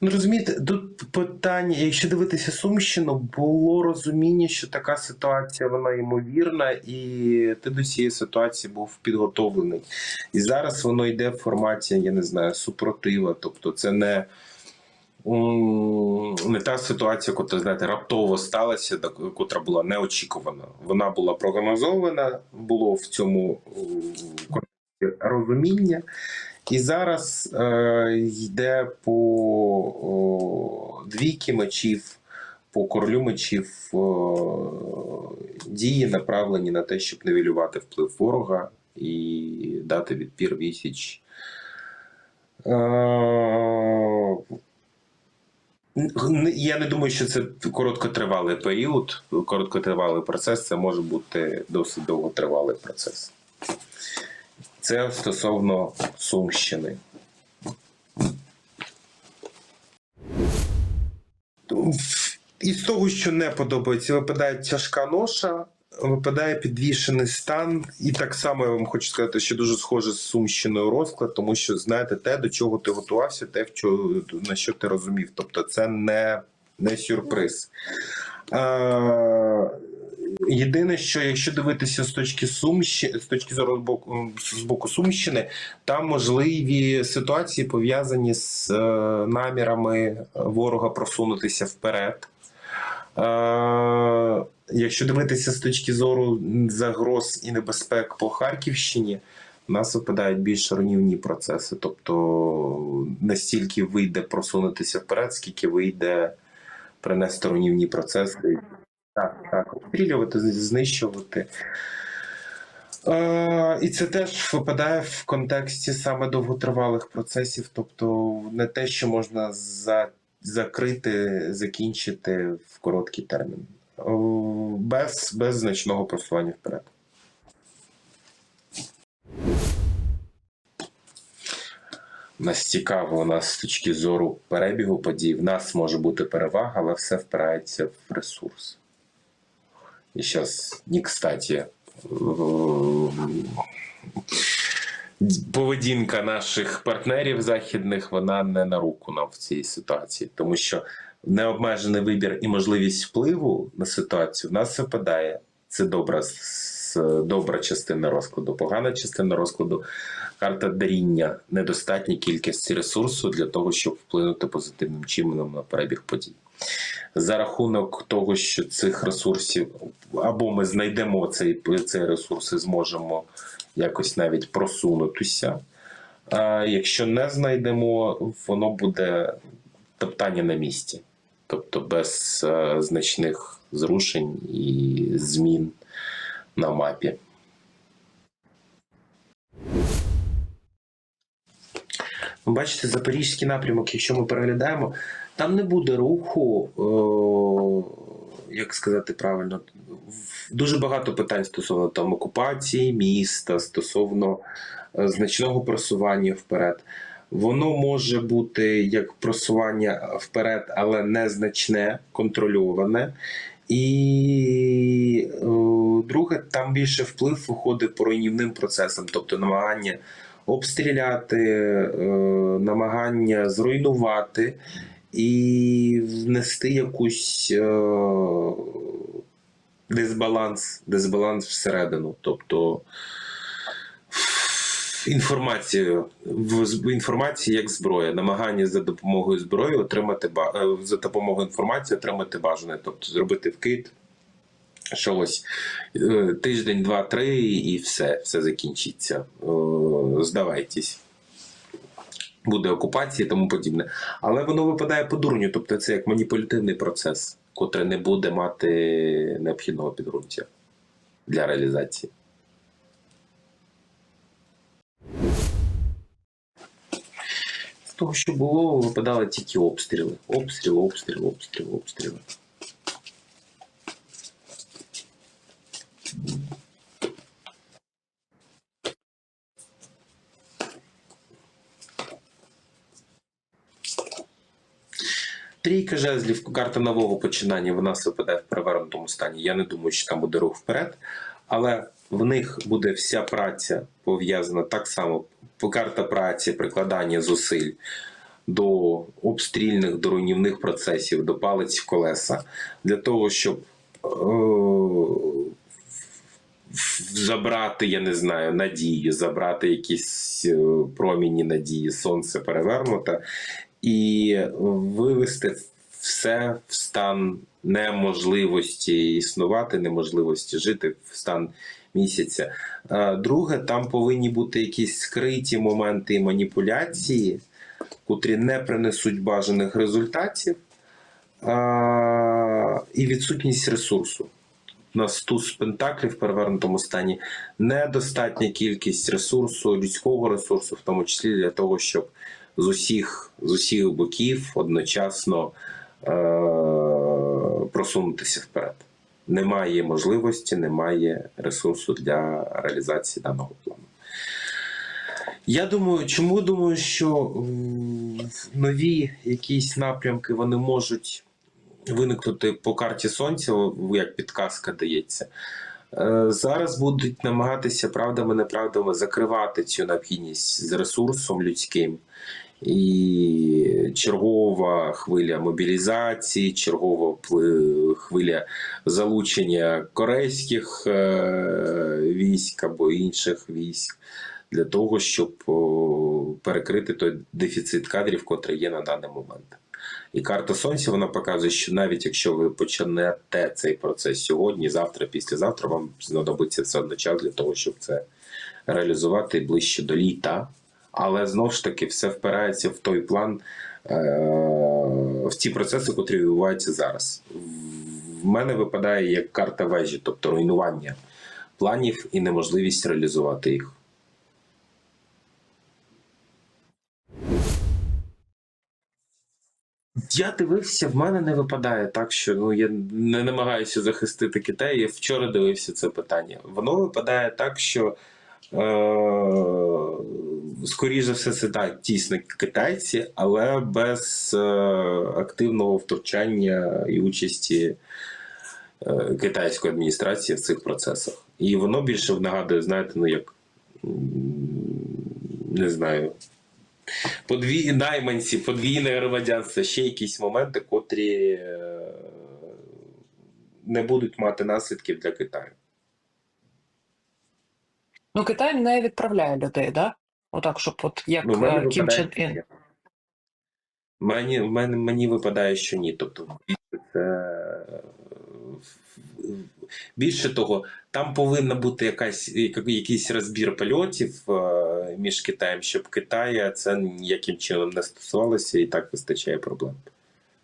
Ну, розумієте, тут питання, якщо дивитися Сумщину, було розуміння, що така ситуація вона ймовірна, і ти до цієї ситуації був підготовлений. І зараз воно йде в форматі, я не знаю, супротива. Тобто, це не, не та ситуація, яка, знаєте, раптово сталася, котра була неочікувана. Вона була прогнозована, було в цьому розуміння. І зараз е, йде по о, двійки мечів, по королю мечів о, дії направлені на те, щоб нивелювати вплив ворога і дати відпір відсіч. Е, я не думаю, що це короткотривалий період, короткотривалий процес, це може бути досить довготривалий процес. Це стосовно Сумщини. Із того, що не подобається, випадає тяжка ноша, випадає підвішений стан, і так само я вам хочу сказати, що дуже схоже з Сумщиною розклад, тому що знаєте те, до чого ти готувався, те, на що ти розумів. Тобто, це не, не сюрприз. А, Єдине, що якщо дивитися з точки Сумщини, з точки зору з боку, з боку Сумщини, там можливі ситуації пов'язані з е, намірами ворога просунутися вперед. Е, якщо дивитися з точки зору загроз і небезпек по Харківщині, у нас випадають більш руйнівні процеси. Тобто настільки вийде просунутися вперед, скільки вийде принести руйнівні процеси. Так, так, обстрілювати, знищувати. Е, і це теж випадає в контексті саме довготривалих процесів, тобто не те, що можна за, закрити, закінчити в короткий термін, Е, без, без значного просування вперед. Нас цікаво, у нас з точки зору перебігу подій, в нас може бути перевага, але все впирається в ресурс. Сейчас не кстати. Поведінка наших партнерів західних вона не на руку нам в цій ситуації, тому що необмежений вибір і можливість впливу на ситуацію в нас випадає. Це добра, с- добра частина розкладу. Погана частина розкладу карта даріння, недостатня кількість ресурсу для того, щоб вплинути позитивним чином на перебіг подій за рахунок того, що цих ресурсів або ми знайдемо цей, цей ресурс і зможемо якось навіть просунутися. А якщо не знайдемо, воно буде топтання на місці, тобто без е, значних зрушень і змін на мапі. Ви Бачите, запорізький напрямок, якщо ми переглядаємо, там не буде руху, е, як сказати правильно, дуже багато питань стосовно там окупації міста, стосовно е, значного просування вперед. Воно може бути як просування вперед, але незначне, контрольоване. І е, друге, там більше вплив виходить по руйнівним процесам, тобто намагання обстріляти, е, намагання зруйнувати і внести якусь е, дисбаланс, дисбаланс всередину. Тобто інформацію в інформації як зброя, намагання за допомогою зброї отримати е, за допомогою інформації отримати бажане, тобто зробити вкид. Що ось е, тиждень, два, три, і все, все закінчиться. Е, Здавайтесь. Буде окупація і тому подібне. Але воно випадає по дурню, тобто це як маніпулятивний процес, котрий не буде мати необхідного підґрунтя для реалізації. З того, що було, випадали тільки обстріли. Обстріли, обстріли, обстріли, обстріли. Трійка жезлів, карта нового починання, вона нас випадає в перевернутому стані. Я не думаю, що там буде рух вперед, але в них буде вся праця пов'язана так само. Карта праці, прикладання зусиль до обстрільних, до руйнівних процесів, до палець в колеса, для того, щоб е, забрати, я не знаю, надію, забрати якісь е, проміні надії, сонце перевернуте, і вивести все в стан неможливості існувати, неможливості жити, в стан місяця. Е, Друге, там повинні бути якісь скриті моменти маніпуляції, котрі не принесуть бажаних результатів, е, і відсутність ресурсу. У нас туз пентаклів в перевернутому стані недостатня кількість ресурсу, людського ресурсу, в тому числі для того, щоб з усіх, з усіх боків одночасно е- просунутися вперед. Немає можливості, немає ресурсу для реалізації даного плану. Я думаю, чому думаю, що нові якісь напрямки вони можуть виникнути по карті сонця, як підказка дається. Е, Зараз будуть намагатися правдами неправдами закривати цю необхідність з ресурсом людським. І чергова хвиля мобілізації, чергова хвиля залучення корейських е, військ або інших військ для того, щоб перекрити той дефіцит кадрів, котрий є на даний момент. І карта сонця вона показує, що навіть якщо ви почнете цей процес сьогодні, завтра, післязавтра, вам знадобиться все одно час для того, щоб це реалізувати ближче до літа. Але знову ж таки все впирається в той план, е- в ті процеси, котрі відбуваються зараз. В мене випадає як карта вежі, тобто руйнування планів і неможливість реалізувати їх. Я дивився, в мене не випадає так, що ну я не намагаюся захистити Китай. Я вчора дивився це питання. Воно випадає так, що е, скоріше все, це так, дійсно китайці, але без е, активного втручання і участі е, китайської адміністрації в цих процесах. І воно більше нагадує, знаєте, ну як не знаю. Подвій... найманці, подвійне громадянство, ще якісь моменти, котрі е, не будуть мати наслідків для Китаю. Ну, Китай не відправляє людей, да? Отак, щоб от як Ну, е, Кім Чен Ін. Мені, Мені, мені випадає, що ні. Тобто, це. Більше того, там повинна бути якась, якийсь розбір польотів е, між Китаєм, щоб Китая це ніяким чином не стосувалося, і так вистачає проблем.